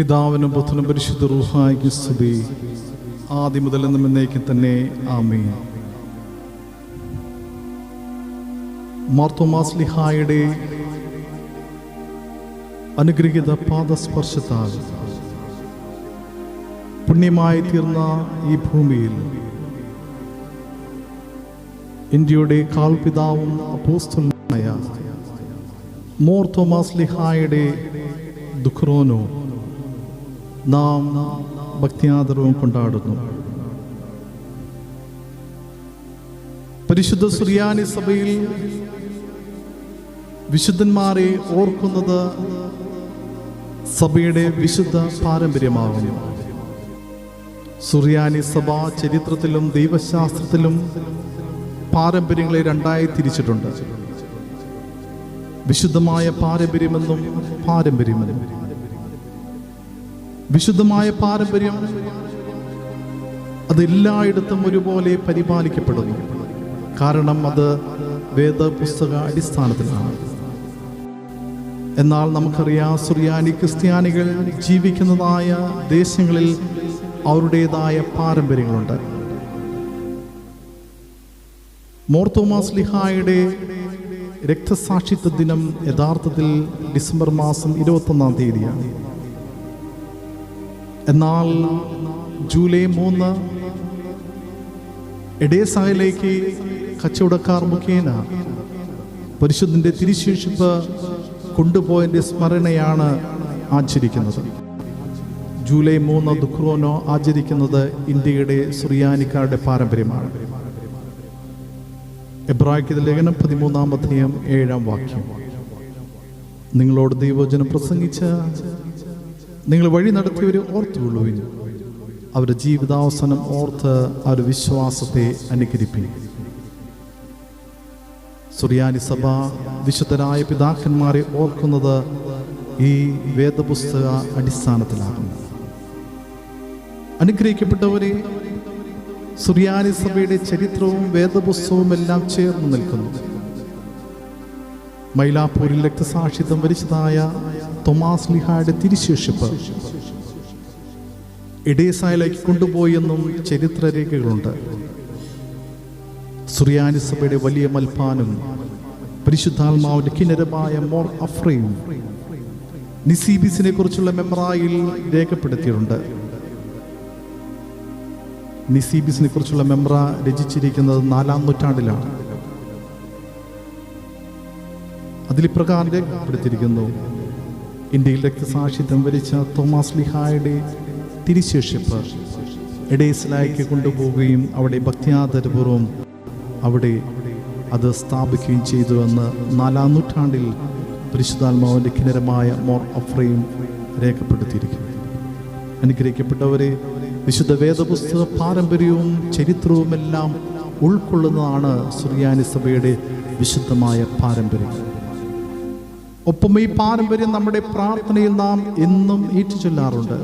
പിതാവിനും പുത്രനും പരിശുദ്ധ റൂഹായിക്ക് സ്തുതി. ആദ്യം മുതൽ എന്നും എന്നേക്കും തന്നെ. ആമേ മാർത്തോമാസ്ലിഹായുടെ അനുഗ്രഹീത പാദസ്പർശത്താൽ പുണ്യമായി തീർന്ന ഈ ഭൂമിയിൽ ഇന്ത്യയുടെ കാൽപിതാവും അപ്പോസ്തലനുമായ മോർ തോമാസ് ലിഹായുടെ ദുഃഖറോനോ നാം ഭക്തിയാദരവും കൊണ്ടാടുന്നു. പരിശുദ്ധ സുറിയാനി സഭയിൽ വിശുദ്ധന്മാരെ ഓർക്കുന്നത് സഭയുടെ വിശുദ്ധ പാരമ്പര്യമാകുന്നു. സുറിയാനി സഭ ചരിത്രത്തിലും ദൈവശാസ്ത്രത്തിലും പാരമ്പര്യങ്ങളെ രണ്ടായി തിരിച്ചിട്ടുണ്ട്. വിശുദ്ധമായ പാരമ്പര്യമെന്നും പാരമ്പര്യമെന്നും. വിശുദ്ധമായ പാരമ്പര്യം അതെല്ലായിടത്തും ഒരുപോലെ പരിപാലിക്കപ്പെടുന്നു. കാരണം അത് വേദപുസ്തക അടിസ്ഥാനത്തിലാണ്. എന്നാൽ നമുക്കറിയാം സുറിയാനി ക്രിസ്ത്യാനികൾ ജീവിക്കുന്നതായ ദേശങ്ങളിൽ അവരുടേതായ പാരമ്പര്യങ്ങളുണ്ട്. മോർത്തോമാസ് ലിഹായുടെ രക്തസാക്ഷിത്വ ദിനം യഥാർത്ഥത്തിൽ ഡിസംബർ മാസം ഇരുപത്തൊന്നാം തീയതിയാണ്. എന്നാൽ ജൂലൈ മൂന്ന് എഡേസായിലേക്ക് കച്ചവടക്കാർ മുഖേന പരിശുദ്ധന്റെ തിരിശേഷിപ്പ് കൊണ്ടുപോയതിന്റെ സ്മരണയാണ് ആചരിക്കുന്നത്. ജൂലൈ മൂന്ന് ദുഃഖോനോ ആചരിക്കുന്നത് ഇന്ത്യയുടെ സുറിയാനിക്കാരുടെ പാരമ്പര്യമാണ്. എബ്രാഹിക്കത് ലേഖനം പതിമൂന്നാം അധ്യയം ഏഴാം വാക്യം. നിങ്ങളോട് ദൈവോചനം പ്രസംഗിച്ച നിങ്ങൾ വഴി നടത്തിയവരെ ഓർത്തുകൊള്ളുവിൻ. അവരുടെ ജീവിതാവസാനം ഓർത്ത് അവരുടെ വിശ്വാസത്തെ അനുകരിപ്പിൻ. സുറിയാനി സഭ വിശുദ്ധരായ പിതാക്കന്മാരെ ഓർക്കുന്നത് ഈ വേദപുസ്തക അടിസ്ഥാനത്തിലാകുന്നു. അനുഗ്രഹിക്കപ്പെട്ടവരെ സുറിയാനി സഭയുടെ ചരിത്രവും വേദപുസ്തകവും എല്ലാം ചേർന്ന് നിൽക്കുന്നു. മൈലാപ്പൂരിൽ രക്തസാക്ഷിത്വം വരിച്ചതായ തോമാസ് ലിഹായുടെ തിരിശേഷിപ്പ്. ഇടേസായിലേക്ക് കൊണ്ടുപോയെന്നും ചരിത്രരേഖകളുണ്ട്. സുറിയാനി സഭയുടെ വലിയ മൽപ്പാനും പരിശുദ്ധാത്മാവിന്റെ കിന്നരമായ മോർ അഫ്രയും നിസീബിസിനെ കുറിച്ചുള്ള മെമ്മറായിൽ രേഖപ്പെടുത്തിയിട്ടുണ്ട്. നിസീബിസിനെ കുറിച്ചുള്ള മെമ്ര രചിച്ചിരിക്കുന്നത് നാലാം നൂറ്റാണ്ടിലാണ്. അതിൽ ഇപ്രകാരം രേഖപ്പെടുത്തിയിരിക്കുന്നു ഇന്ത്യയിൽ രക്തസാക്ഷിത്വം വരിച്ച തോമസ് ലിഹായുടെ തിരിശേഷിപ്പ് എഡേസിലായിക്ക് കൊണ്ടുപോവുകയും അവിടെ ഭക്തിയാദരപൂർവം അവിടെ അത് സ്ഥാപിക്കുകയും ചെയ്തു എന്ന് നാലാം നൂറ്റാണ്ടിൽ പരിശുദ്ധാത്മാവിന്റെ കിണരമായ മോർ അഫ്രയും രേഖപ്പെടുത്തിയിരിക്കുന്നു. അനുഗ്രഹിക്കപ്പെട്ടവരെ വിശുദ്ധ വേദപുസ്തക പാരമ്പര്യവും ചരിത്രവുമെല്ലാം ഉൾക്കൊള്ളുന്നതാണ് സുറിയാനി സഭയുടെ വിശുദ്ധമായ പാരമ്പര്യം. ഒപ്പം ഈ പാരമ്പര്യം നമ്മുടെ പ്രാർത്ഥനയിൽ നാം എന്നും ഏറ്റുചൊല്ലാറുണ്ട്.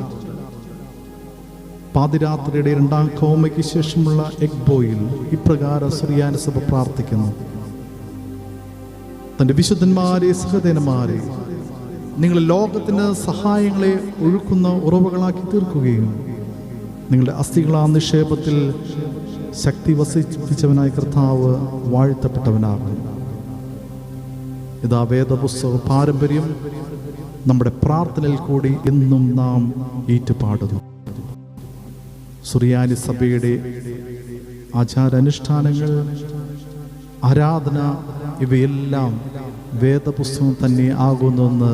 പാതിരാത്രിയുടെ രണ്ടാം കോമയ്ക്ക് ശേഷമുള്ള എഗ്ബോയിൽ ഇപ്രകാരം ശ്രീയാനസഭ സഭ പ്രാർത്ഥിക്കുന്നു. തന്റെ വിശുദ്ധന്മാരെ സഹോദരന്മാരെ നിങ്ങൾ ലോകത്തിന് സഹായങ്ങളെ ഒഴുക്കുന്ന ഉറവുകളാക്കി തീർക്കുകയും നിങ്ങളുടെ അസ്ഥികളാ നിക്ഷേപത്തിൽ ശക്തി വസിപ്പിച്ചവനായ കർത്താവ് വാഴ്ത്തപ്പെട്ടവനാകും ഇതാ വേദപുസ്തക പാരമ്പര്യം. നമ്മുടെ പ്രാർത്ഥനയിൽ കൂടി എന്നും നാം ഏറ്റുപാടുന്നു. സുറിയാനി സഭയുടെ ആചാരാനുഷ്ഠാനങ്ങൾ ആരാധന ഇവയെല്ലാം വേദപുസ്തകം തന്നെ ആകുന്നുവെന്ന്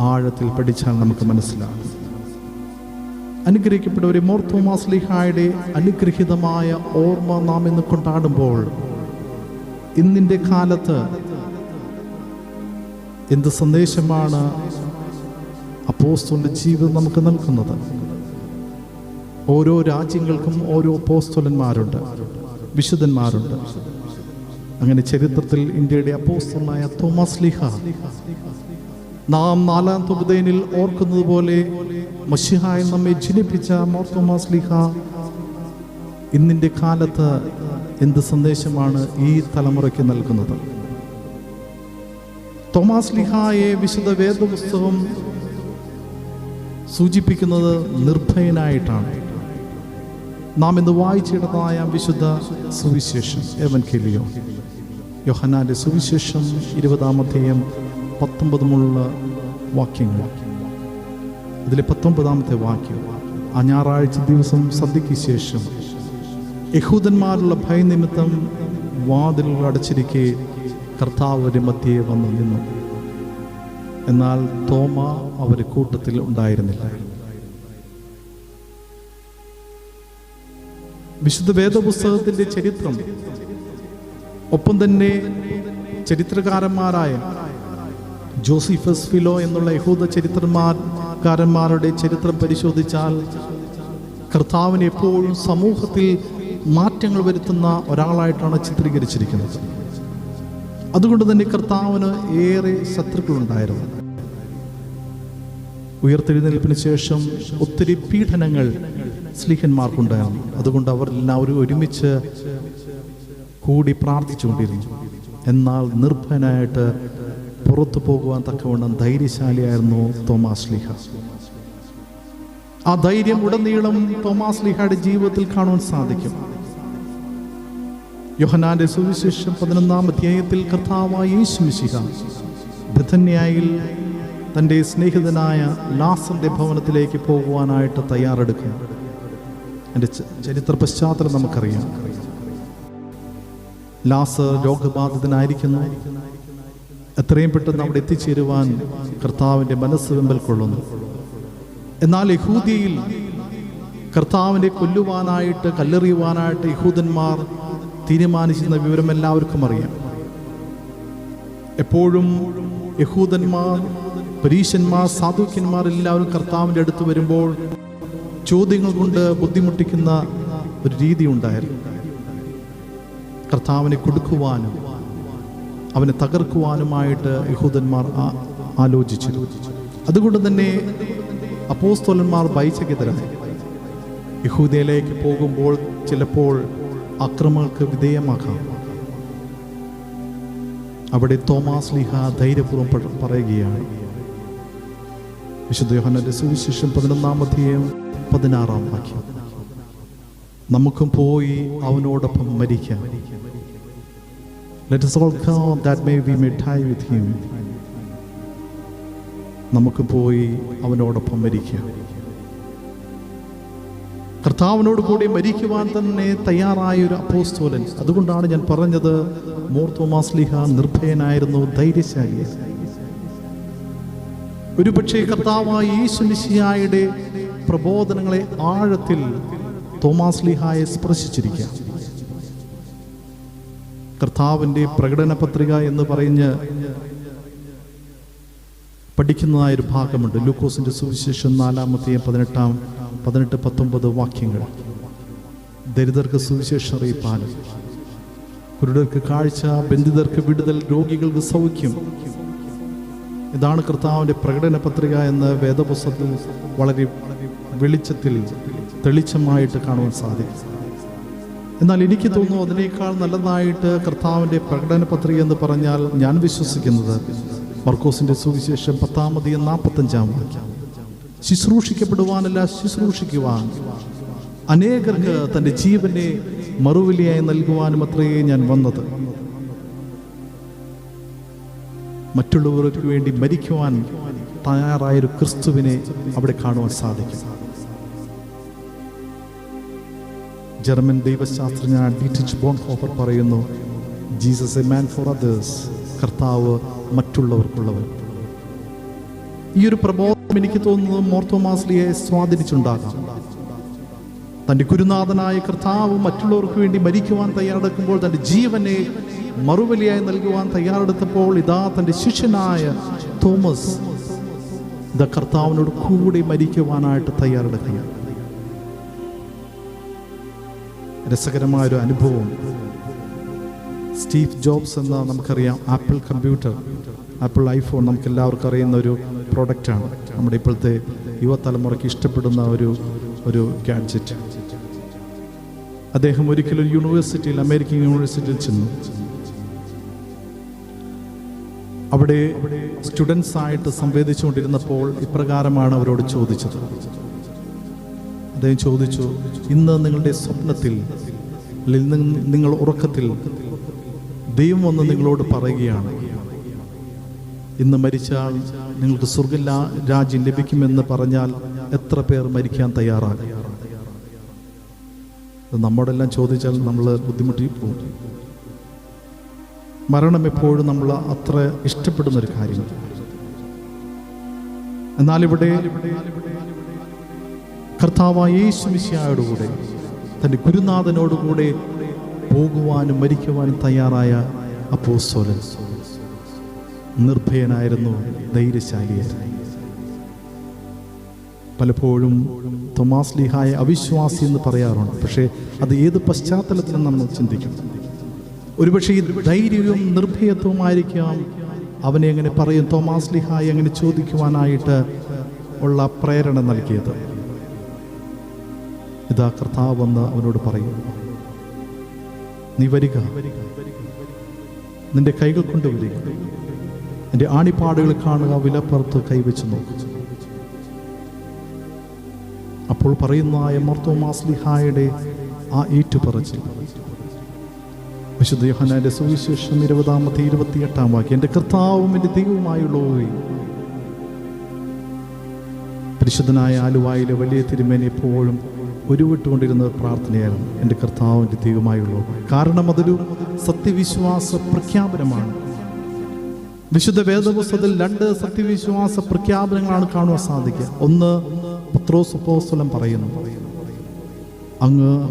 ആഴത്തിൽ പഠിച്ചാൽ നമുക്ക് മനസ്സിലാകും. അനുഗ്രഹിക്കപ്പെട്ടവരെ മോർത്തോമാസ്ലിഹായുടെ തോമാസ് അനുഗ്രഹീതമായ ഓർമ്മ നാം ഇന്ന് കൊണ്ടാടുമ്പോൾ ഇന്നിന്റെ കാലത്ത് എന്ത് സന്ദേശമാണ് അപ്പോസ്തോലിന്റെ ജീവിതം നമുക്ക് നൽകുന്നത്? ഓരോ രാജ്യങ്ങൾക്കും ഓരോ അപ്പോസ്തോലന്മാരുണ്ട് വിശുദ്ധന്മാരുണ്ട്. അങ്ങനെ ചരിത്രത്തിൽ ഇന്ത്യയുടെ അപ്പോസ്തലനായ തോമസ് ലിഹ നാം നാലാം തുബുദൈനിൽ ഓർക്കുന്നത് പോലെ മഷിഹായി നമ്മെ ജനിപ്പിച്ച മോർ തോമസ് ലിഹ ഇന്നിന്റെ കാലത്ത് എന്ത് സന്ദേശമാണ് ഈ തലമുറയ്ക്ക് നൽകുന്നത്? തോമാസ് ലിഹായെ വിശുദ്ധ വേദപുസ്തകം സൂചിപ്പിക്കുന്നത് നിർഭയനായിട്ടാണ്. നാം ഇന്ന് വായിച്ചിടതായ വിശുദ്ധ സുവിശേഷം എവൻ കെലിയോ യോഹനാന്റെ സുവിശേഷം ഇരുപതാമത്തെയും പത്തൊമ്പതുമുള്ള വാക്യങ്ങൾ. ഇതിലെ പത്തൊമ്പതാമത്തെ വാക്യം ആ ഞായറാഴ്ച ദിവസം സന്ധ്യയ്ക്ക് ശേഷം യഹൂദന്മാരുള്ള ഭയനിമിത്തം വാതിലുകൾ അടച്ചിരിക്കെ കർത്താവ് ഒരു മധ്യേ വന്ന് നിന്നു. എന്നാൽ തോമ അവർ കൂട്ടത്തിൽ ഉണ്ടായിരുന്നില്ല. വിശുദ്ധ വേദപുസ്തകത്തിന്റെ ചരിത്രം ഒപ്പം തന്നെ ചരിത്രകാരന്മാരായ ജോസിഫസ് ഫിലോ എന്നുള്ള യഹൂദ ചരിത്രകാരന്മാരുടെ ചരിത്രം പരിശോധിച്ചാൽ കർത്താവിനെ എപ്പോഴും സമൂഹത്തിൽ മാറ്റങ്ങൾ വരുത്തുന്ന ഒരാളായിട്ടാണ് ചിത്രീകരിച്ചിരിക്കുന്നത്. അതുകൊണ്ട് തന്നെ കർത്താവിന് ഏറെ ശത്രുക്കളുണ്ടായിരുന്നു. ഉയർത്തെഴുന്നേൽപ്പിന് ശേഷം ഒത്തിരി പീഡനങ്ങൾ സ്ലീഹന്മാർക്കുണ്ടായിരുന്നു. അതുകൊണ്ട് അവർ എല്ലാവരും ഒരുമിച്ച് കൂടി പ്രാർത്ഥിച്ചുകൊണ്ടിരുന്നു. എന്നാൽ നിർഭയനായിട്ട് പുറത്തു പോകുവാൻ തക്കവണ്ണം ധൈര്യശാലിയായിരുന്നു തോമാസ് ലീഹ ആ ധൈര്യം ഉടനീളം തോമാസ് ലീഹയുടെ ജീവിതത്തിൽ കാണുവാൻ സാധിക്കും. യോഹനാന്റെ സുവിശേഷം പതിനൊന്നാം അധ്യായത്തിൽ കർത്താവായ യേശു മിശിഹ ബഥന്യായിൽ തന്റെ സ്നേഹിതനായ ലാസന്റെ ഭവനത്തിലേക്ക് പോകുവാനായിട്ട് തയ്യാറെടുക്കും. എന്റെ ചരിത്ര പശ്ചാത്തലം നമുക്കറിയാം. ലാസർ രോഗബാധിതനായിരിക്കുന്നു. എത്രയും പെട്ടെന്ന് അവിടെ എത്തിച്ചേരുവാൻ കർത്താവിന്റെ മനസ്സ് വെമ്പൽ കൊള്ളുന്നു. എന്നാൽ യഹൂദിയിൽ കർത്താവിനെ കൊല്ലുവാനായിട്ട് കല്ലെറിയുവാനായിട്ട് യഹൂദന്മാർ തീരുമാനിച്ചിരുന്ന വിവരം എല്ലാവർക്കും അറിയാം. എപ്പോഴും യഹൂദന്മാർ പരീശന്മാർ സാധുക്യന്മാർ എല്ലാവരും കർത്താവിന്റെ അടുത്ത് വരുമ്പോൾ ചോദ്യങ്ങൾ കൊണ്ട് ബുദ്ധിമുട്ടിക്കുന്ന ഒരു രീതി ഉണ്ടായിരുന്നു. കർത്താവിനെ കൊടുക്കുവാനും അവനെ തകർക്കുവാനുമായിട്ട് യഹൂദന്മാർ ആലോചിച്ചു. അതുകൊണ്ട് തന്നെ അപ്പോസ്തോലന്മാർ ഭയചകിതരായി. യഹൂദയിലേക്ക് പോകുമ്പോൾ ചിലപ്പോൾ അക്രമങ്ങൾക്ക് വിധേയമാക്കാം. അവിടെ തോമാസ് ലിഹ ധൈര്യപൂർവം പറയുകയാണ്. വിശുദ്ധ യോഹന്നന്റെ സുവിശേഷം അധ്യായം പതിനാറാം വാക്യം. നമുക്കും പോയി അവനോടൊപ്പം മരിക്കാം. All come that may we may die with him. നമുക്ക് പോയി അവനോടൊപ്പം മരിക്കാം. കർത്താവിനോട് കൂടി മരിക്കുവാൻ തന്നെ തയ്യാറായ ഒരു അപ്പോസ്തോലൻ. അതുകൊണ്ടാണ് ഞാൻ പറഞ്ഞത് മോർ നിർഭയനായിരുന്നു ധൈര്യശാലി. ഒരുപക്ഷെ കർത്താവായ യേശുനിശിയായുടെ പ്രബോധനങ്ങളെ ആഴത്തിൽ തോമാസ് ലിഹായെ സ്പർശിച്ചിരിക്കാം. കർത്താവിന്റെ പ്രകടന പത്രിക എന്ന് പറഞ്ഞ് പഠിക്കുന്നതായ ഒരു ഭാഗമുണ്ട്. ലൂക്കോസിന്റെ സുവിശേഷം നാലാമത്തെയും പതിനെട്ടാം പതിനെട്ട് പത്തൊമ്പത് വാക്യങ്ങൾ. ദരിദ്രർക്ക് സുവിശേഷം അറിയിപ്പാനും കുരുടർക്ക് കാഴ്ച ബന്ധിതർക്ക് വിടുതൽ രോഗികൾക്ക് സൗഖ്യം. ഇതാണ് കർത്താവിന്റെ പ്രകടന പത്രിക എന്ന് വേദപുസ്തകത്തിൽ വളരെ വെളിച്ചത്തിൽ തെളിച്ചമായിട്ട് കാണുവാൻ സാധിക്കും. എന്നാൽ എനിക്ക് തോന്നുന്നു അതിനേക്കാൾ നല്ലതായിട്ട് കർത്താവിന്റെ പ്രകടന പത്രിക എന്ന് പറഞ്ഞാൽ ഞാൻ വിശ്വസിക്കുന്നത് മർക്കോസിന്റെ സുവിശേഷം പത്താമതി നാൽപ്പത്തഞ്ചാം വാക്യം. ശുശ്രൂഷിക്കപ്പെടുവാനല്ല ശുശ്രൂഷിക്കുവാൻ. അനേകർക്ക് തന്റെ ജീവനെ മറുവിലിയായി നൽകുവാനും അത്രയേ ഞാൻ വന്നത്. മറ്റുള്ളവർക്ക് വേണ്ടി മരിക്കുവാൻ തയ്യാറായൊരു ക്രിസ്തുവിനെ അവിടെ കാണുവാൻ സാധിക്കും. ജർമ്മൻ ദൈവശാസ്ത്രജ്ഞനായ ഡീറ്റിച്ച് ബോൺഹോഫർ പറയുന്നു Jesus a man for others കർത്താവ് മറ്റുള്ളവർക്കുള്ളവർ ഈ ഒരു പ്രബോധനം എനിക്ക് തോന്നുന്നത് മോർത്തോമാസ്ലിയെ സ്വാധീനിച്ചുണ്ടാകാം. തന്റെ ഗുരുനാഥനായ കർത്താവ് മറ്റുള്ളവർക്ക് വേണ്ടി മരിക്കുവാൻ തയ്യാറെടുക്കുമ്പോൾ തന്റെ ജീവനെ മറുവലിയായി നൽകുവാൻ തയ്യാറെടുത്തപ്പോൾ ഇതാ തന്റെ ശിഷ്യനായ തോമസ് ഇതാ കർത്താവിനോട് കൂടി മരിക്കുവാനായിട്ട് തയ്യാറെടുക്കുക രസകരമായൊരു അനുഭവം. സ്റ്റീവ് ജോബ്സ് എന്ന നമുക്കറിയാം ആപ്പിൾ കമ്പ്യൂട്ടർ ആപ്പിൾ ഐഫോൺ നമുക്ക് എല്ലാവർക്കും അറിയുന്ന ഒരു പ്രോഡക്റ്റാണ്. നമ്മുടെ ഇപ്പോഴത്തെ യുവതലമുറയ്ക്ക് ഇഷ്ടപ്പെടുന്ന ഒരു ഒരു ഗാഡ്ജറ്റ്. അദ്ദേഹം ഒരിക്കലും ഒരു യൂണിവേഴ്സിറ്റിയിൽ അമേരിക്കൻ യൂണിവേഴ്സിറ്റിയിൽ ചെന്നു. അവിടെ സ്റ്റുഡൻസ് ആയിട്ട് സംവേദിച്ചുകൊണ്ടിരുന്നപ്പോൾ ഇപ്രകാരമാണ് അവരോട് ചോദിച്ചത്. അദ്ദേഹം ചോദിച്ചു ഇന്ന് നിങ്ങളുടെ സ്വപ്നത്തിൽ നിങ്ങൾ ഉറക്കത്തിൽ ദൈവം വന്ന് നിങ്ങളോട് പറയുകയാണ് ഇന്ന് മരിച്ചാൽ നിങ്ങൾക്ക് സ്വർഗ രാജ്യം ലഭിക്കുമെന്ന് പറഞ്ഞാൽ എത്ര പേർ മരിക്കാൻ തയ്യാറാകും നമ്മോടെല്ലാം ചോദിച്ചാൽ നമ്മൾ ബുദ്ധിമുട്ടി പോകും മരണം എപ്പോഴും നമ്മൾ അത്ര ഇഷ്ടപ്പെടുന്ന ഒരു കാര്യമാണ് എന്നാൽ ഇവിടെ കർത്താവായ യേശു മിശിഹായോടുകൂടെ തന്റെ ഗുരുനാഥനോടുകൂടെ പോകുവാനും മരിക്കുവാനും തയ്യാറായ അപ്പോസ്തലൻ. നിർഭയനായിരുന്നു ധൈര്യശാലിയായിരുന്നു പലപ്പോഴും തോമാസ് ലീഹായ അവിശ്വാസി എന്ന് പറയാറുണ്ട്. പക്ഷേ അത് ഏത് പശ്ചാത്തലത്തിലും നമ്മൾ ചിന്തിക്കും. ഒരുപക്ഷെ ഈ ധൈര്യവും നിർഭയത്വമായിരിക്കാം അവനെ എങ്ങനെ പറയും? തോമാസ് ലിഹായ് എങ്ങനെ ചോദിക്കുവാനായിട്ട് ഉള്ള പ്രേരണ നൽകിയത്? ഇതാ കർത്താവ് വന്ന് അവനോട് പറയും. നീ വരിക. നിന്റെ കൈകൾ കൊണ്ട് വരിക. എന്റെ ആണിപ്പാടുകൾ കാണുക വിലപ്പുറത്ത് കൈവച്ച് നോക്കുക അപ്പോൾ പറയുന്നതായ മർത്തോമാസ്ലിഹായുടെ ആ ഏറ്റുപറച്ചിൽ. വിശുദ്ധ യോഹനാന്റെ സുവിശേഷം ഇരുപതാമത്തെ ഇരുപത്തിയെട്ടാം വാക്യം. എന്റെ കർത്താവും എന്റെ ദൈവവുമായുള്ള പരിശുദ്ധനായ ആലുവായിലെ വലിയ തിരുമേനി എപ്പോഴും ഉരുവിട്ടുകൊണ്ടിരുന്ന പ്രാർത്ഥനയായിരുന്നു എന്റെ കർത്താവിന്റെ ദൈവമായുള്ളൂ. കാരണം അതൊരു സത്യവിശ്വാസ പ്രഖ്യാപനമാണ്. വിശുദ്ധ വേദപുസ്തകത്തിൽ രണ്ട് സത്യവിശ്വാസ പ്രഖ്യാപനങ്ങളാണ് കാണുവാൻ സാധിക്കുക. ഒന്ന് പത്രോസ് അപ്പോസ്തലൻ പറയുന്നു അങ്ങ്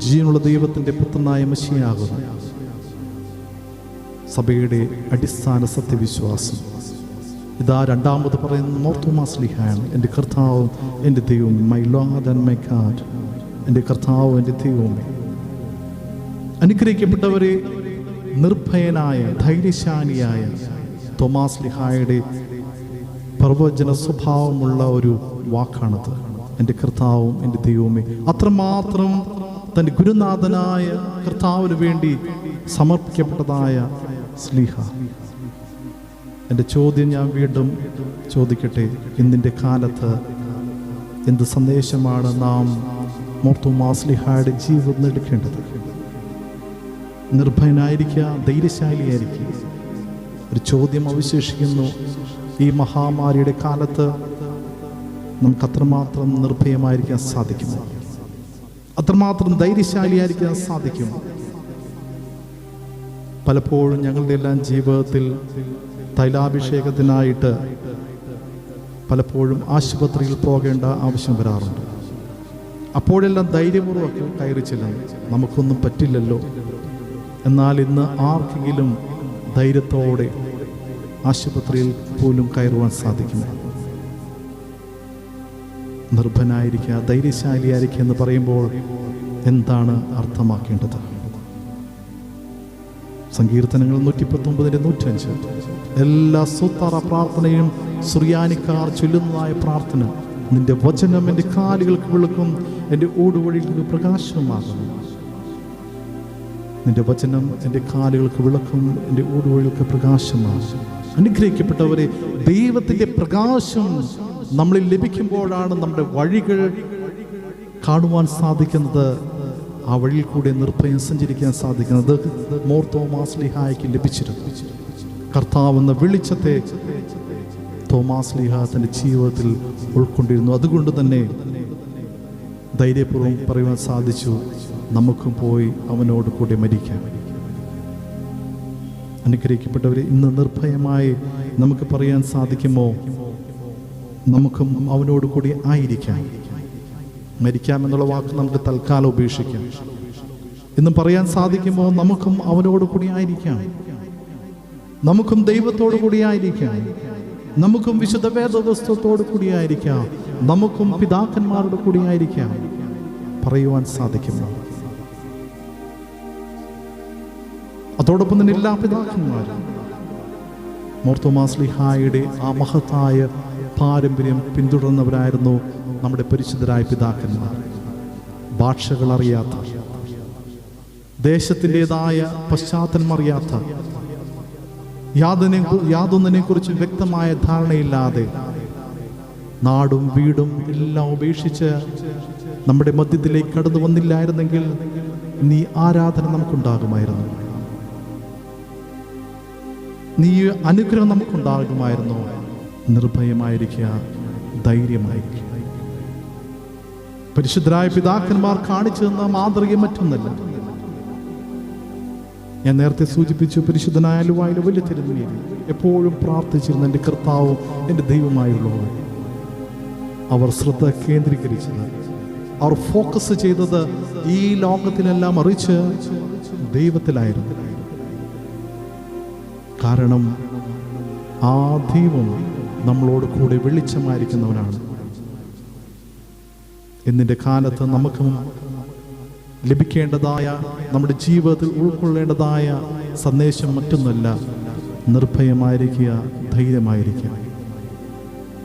ജീവനുള്ള ദൈവത്തിന്റെ പുത്രനായ മഷിയാകുന്നു സഭയുടെ അടിസ്ഥാന സത്യവിശ്വാസം. ഇതാ രണ്ടാമത് പറയുന്നത് മോർത്തോമാസ്ലിഹാണ് എന്റെ കർത്താവ് എന്റെ ദൈവം my Lord and my God എന്റെ കർത്താവ് എന്റെ ദൈവമേ. അനുഗ്രഹിക്കപ്പെട്ടവരെ നിർഭയനായ ധൈര്യശാലിയായ തോമാസ് ലിഹായുടെ പ്രവചന സ്വഭാവമുള്ള ഒരു വാക്കാണത്. എന്റെ കർത്താവും എന്റെ ദൈവമേ അത്രമാത്രം തന്റെ ഗുരുനാഥനായ കർത്താവിന് വേണ്ടി സമർപ്പിക്കപ്പെട്ടതായ സ്ലിഹ. എന്റെ ചോദ്യം ഞാൻ വീണ്ടും ചോദിക്കട്ടെ? ഇന്നിന്റെ കാലത്ത് എന്ത് സന്ദേശമാണ് നാം മോർത്തു മാസ്ലിഹായുടെ ജീവിതം എടുക്കേണ്ടത്? നിർഭയനായിരിക്കുക ധൈര്യശാലിയായിരിക്കുക. ഒരു ചോദ്യം അവശേഷിക്കുന്നു. ഈ മഹാമാരിയുടെ കാലത്ത് നമുക്ക് അത്രമാത്രം നിർഭയമായിരിക്കാൻ സാധിക്കും അത്രമാത്രം ധൈര്യശാലിയായിരിക്കാൻ സാധിക്കും പലപ്പോഴും ഞങ്ങളുടെ എല്ലാം ജീവിതത്തിൽ തൈലാഭിഷേകത്തിനായിട്ട് പലപ്പോഴും ആശുപത്രിയിൽ പോകേണ്ട ആവശ്യം വരാറുണ്ട്. അപ്പോഴെല്ലാം ധൈര്യപൂർവം കയറി ചെല്ലുന്നു നമുക്കൊന്നും പറ്റില്ലല്ലോ. എന്നാൽ ഇന്ന് ആർക്കെങ്കിലും ധൈര്യത്തോടെ ആശുപത്രിയിൽ പോലും കയറുവാൻ സാധിക്കുമോ? നിർഭനായിരിക്കുക ധൈര്യശാലിയായിരിക്കുക എന്ന് പറയുമ്പോൾ എന്താണ് അർത്ഥമാക്കേണ്ടത്? സങ്കീർത്തനങ്ങൾ നൂറ്റി പത്തൊമ്പതിന്റെ നൂറ്റഞ്ച്. എല്ലാ സുത്തറ പ്രാർത്ഥനയും സുറിയാനിക്കാർ ചൊല്ലുന്നതായ പ്രാർത്ഥന നിന്റെ വചനം എന്റെ കാലുകൾക്ക് വിളക്കും എന്റെ ഓടുവഴികൾക്ക് പ്രകാശമാകും നിന്റെ വചനം എന്റെ കാലുകൾക്ക് വിളക്കും എന്റെ ഓടുവഴികൾക്ക് പ്രകാശമാകും അനുഗ്രഹിക്കപ്പെട്ടവരെ ദൈവത്തിന്റെ പ്രകാശം നമ്മളിൽ ലഭിക്കുമ്പോഴാണ് നമ്മുടെ വഴികൾ കാണുവാൻ സാധിക്കുന്നത്. ആ വഴിയിൽ കൂടെ നിർഭയം സഞ്ചരിക്കാൻ സാധിക്കുന്നത് മോർ തോമാസ് ലിഹായ്ക്ക് ലഭിച്ചിരുന്നു. കർത്താവ് എന്ന വെളിച്ചത്തെ തോമാസ് ലിഹ തന്റെ ജീവിതത്തിൽ ഉൾക്കൊണ്ടിരുന്നു. അതുകൊണ്ട് തന്നെ ധൈര്യപൂർവം പറയുവാൻ സാധിച്ചു നമുക്കും പോയി അവനോട് കൂടെ മരിക്കാം. അനുഗ്രഹിക്കപ്പെട്ടവരെ ഇന്ന് നിർഭയമായി നമുക്ക് പറയാൻ സാധിക്കുമോ? നമുക്കും അവനോട് കൂടി ആയിരിക്കാം. മരിക്കാം എന്നുള്ള വാക്ക് നമുക്ക് തൽക്കാലം ഉപേക്ഷിക്കാം. എന്നും പറയാൻ സാധിക്കുമ്പോൾ നമുക്കും അവനോട് കൂടി ആയിരിക്കാം. നമുക്കും ദൈവത്തോടു കൂടി ആയിരിക്കാം. നമുക്കും വിശുദ്ധ വേദവസ്തുത്തോടു കൂടി ആയിരിക്കാം. നമുക്കും പിതാക്കന്മാരുടെ കൂടി ആയിരിക്കാം. പറയുവാൻ സാധിക്കുന്നു അതോടൊപ്പം തന്നെ എല്ലാ പിതാക്കന്മാരും മോർത്തോമാസ്ലിഹായുടെ ആ മഹത്തായ പാരമ്പര്യം പിന്തുടർന്നവരായിരുന്നു. നമ്മുടെ പരിശുദ്ധരായ പിതാക്കന്മാർ. ഭാഷകൾ അറിയാത്ത ദേശത്തിന്റെതായ പശ്ചാത്തലം അറിയാത്ത യാതൊന്നിനെ യാതൊന്നിനെ കുറിച്ച് വ്യക്തമായ ധാരണയില്ലാതെ നാടും വീടും എല്ലാം ഉപേക്ഷിച്ച് നമ്മുടെ മധ്യത്തിലേക്ക് കടന്നു വന്നില്ലായിരുന്നെങ്കിൽ നീ ആരാധന നമുക്കുണ്ടാകുമായിരുന്നു. നീ അനുഗ്രഹം നമുക്കുണ്ടാകുമായിരുന്നു. നിർഭയമായിരിക്കുക ധൈര്യമായിരിക്കുക. പരിശുദ്ധരായ പിതാക്കന്മാർ കാണിച്ചു തന്ന മാതൃക മറ്റൊന്നല്ല. ഞാൻ നേരത്തെ സൂചിപ്പിച്ചു പരിശുദ്ധനായ അലുവായുടെ വലിയ തിരുമേനി എപ്പോഴും പ്രാർത്ഥിച്ചിരുന്ന എന്റെ കർത്താവും എന്റെ ദൈവമായുള്ളവർ അവർ ശ്രദ്ധ കേന്ദ്രീകരിച്ചത്. അവർ ഫോക്കസ് ചെയ്തത് ഈ ലോകത്തിലെല്ലാം അറിയിച്ച് ദൈവത്തിലായിരുന്നു. കാരണം ആ ദൈവം നമ്മളോട് കൂടെ വെളിച്ചമായിരിക്കുന്നവനാണ്. എന്നിന്റെ കാലത്ത് നമുക്കും ലഭിക്കേണ്ടതായ നമ്മുടെ ജീവിതത്തിൽ ഉൾക്കൊള്ളേണ്ടതായ സന്ദേശം മറ്റൊന്നല്ല നിർഭയമായിരിക്കുക ധൈര്യമായിരിക്കുക.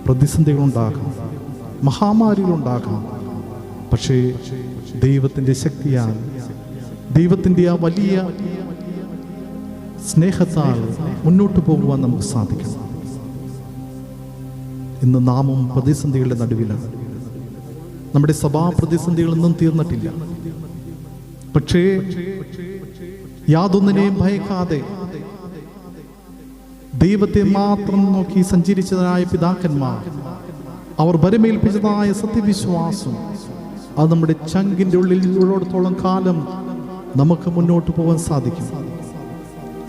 പ്രതിസന്ധികളുണ്ടാകാം മഹാമാരികളുണ്ടാകാം. പക്ഷേ ദൈവത്തിന്റെ ശക്തിയാൽ ദൈവത്തിന്റെ ആ വലിയ സ്നേഹത്താൽ മുന്നോട്ട് പോകുവാൻ നമുക്ക് സാധിക്കണം. ഇന്ന് നാമും പ്രതിസന്ധികളുടെ നടുവിലാണ്. നമ്മുടെ സഭാ പ്രതിസന്ധികളൊന്നും തീർന്നിട്ടില്ല. പക്ഷേ യാതൊന്നിനെയും ഭയക്കാതെ ദൈവത്തെ മാത്രം നോക്കി സഞ്ചരിച്ചതായ പിതാക്കന്മാർ അവർ വരമേൽപ്പിച്ചതായ സത്യവിശ്വാസം അത് നമ്മുടെ ചങ്കിന്റെ ഉള്ളിൽ ഉള്ളിടത്തോളം കാലം നമുക്ക് മുന്നോട്ട് പോകാൻ സാധിക്കും.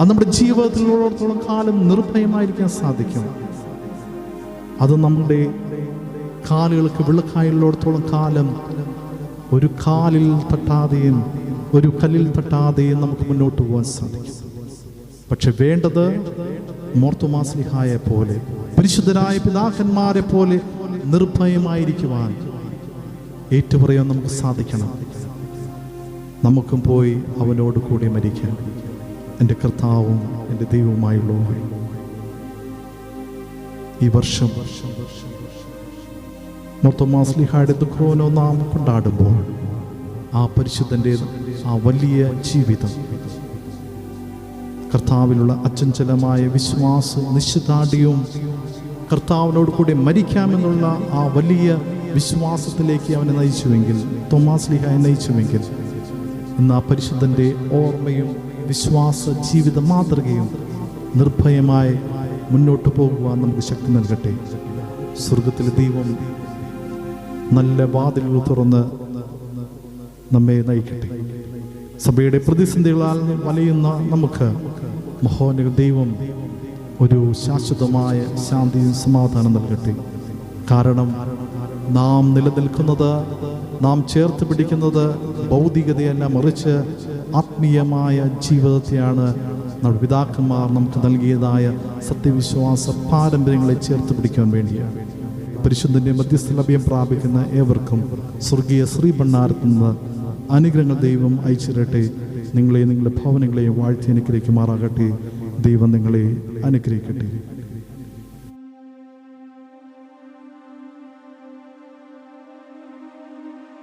അത് നമ്മുടെ ജീവിതത്തിൽ ഉള്ളിടത്തോളം കാലം നിർഭയമായിരിക്കാൻ സാധിക്കും. അത് നമ്മുടെ കാലുകൾക്ക് വിളക്കായുള്ളിടത്തോളം കാലം ഒരു കാലിൽ തട്ടാതെയും ഒരു കല്ലിൽ തട്ടാതെയും നമുക്ക് മുന്നോട്ട് പോകാൻ സാധിക്കും. പക്ഷെ വേണ്ടത് മോർത്തുമാസ്ലിഹായെ പോലെ പരിശുദ്ധരായ പിതാക്കന്മാരെ പോലെ നിർഭയമായിരിക്കുവാൻ ഏറ്റുപറയാൻ നമുക്ക് സാധിക്കണം. നമുക്കും പോയി അവനോട് കൂടി മരിക്കാം എന്റെ കർത്താവും എന്റെ ദൈവവുമായുള്ള ഈ വർഷം വർഷം വർഷം മൊത്തമാസ്ലിഹായുടെ ദുഃഖവനോ നാം കൊണ്ടാടുമ്പോൾ ആ പരിശുദ്ധന്റെ ആ വലിയ ജീവിതം കർത്താവിലുള്ള അച്ചഞ്ചലമായ വിശ്വാസ നിശ്ചിതാഠ്യവും കർത്താവിനോട് കൂടി മരിക്കാമെന്നുള്ള ആ വലിയ വിശ്വാസത്തിലേക്ക് അവനെ നയിച്ചുവെങ്കിൽ തോമാസ് ലിഹായെ നയിച്ചുവെങ്കിൽ ഇന്ന് ആ പരിശുദ്ധന്റെ ഓർമ്മയും വിശ്വാസ ജീവിത മാതൃകയും നിർഭയമായി മുന്നോട്ട് പോകുവാൻ നമുക്ക് ശക്തി നൽകട്ടെ. സ്വർഗത്തിലെ ദൈവം നല്ല വാതിലുകൾ തുറന്ന് നമ്മെ നയിക്കട്ടെ. സഭയുടെ പ്രതിസന്ധികളാൽ വലയുന്ന നമുക്ക് മഹോന ദൈവം ഒരു ശാശ്വതമായ ശാന്തിയും സമാധാനം നൽകട്ടെ. കാരണം നാം നിലനിൽക്കുന്നത് നാം ചേർത്ത് പിടിക്കുന്നത് ഭൗതികതയല്ല മറിച്ച് ആത്മീയമായ ജീവിതത്തെയാണ് നമ്മുടെ പിതാക്കന്മാർ നമുക്ക് നൽകിയതായ സത്യവിശ്വാസ പാരമ്പര്യങ്ങളെ ചേർത്ത് പിടിക്കാൻ വേണ്ടിയാണ്. പരിശുദ്ധന്റെ മധ്യസ്ഥ ലഭ്യം പ്രാപിക്കുന്ന ഏവർക്കും സ്വർഗീയ ശ്രീഭണ്ണാരത്തിൽ നിന്ന് അനുഗ്രഹങ്ങൾ ദൈവം അയച്ചിരട്ടെ. നിങ്ങളെ നിങ്ങളുടെ ഭവനങ്ങളെ വാഴ്ത്തി അനുഗ്രഹിക്കുമാറാകട്ടെ. ദൈവം നിങ്ങളെ അനുഗ്രഹിക്കട്ടെ.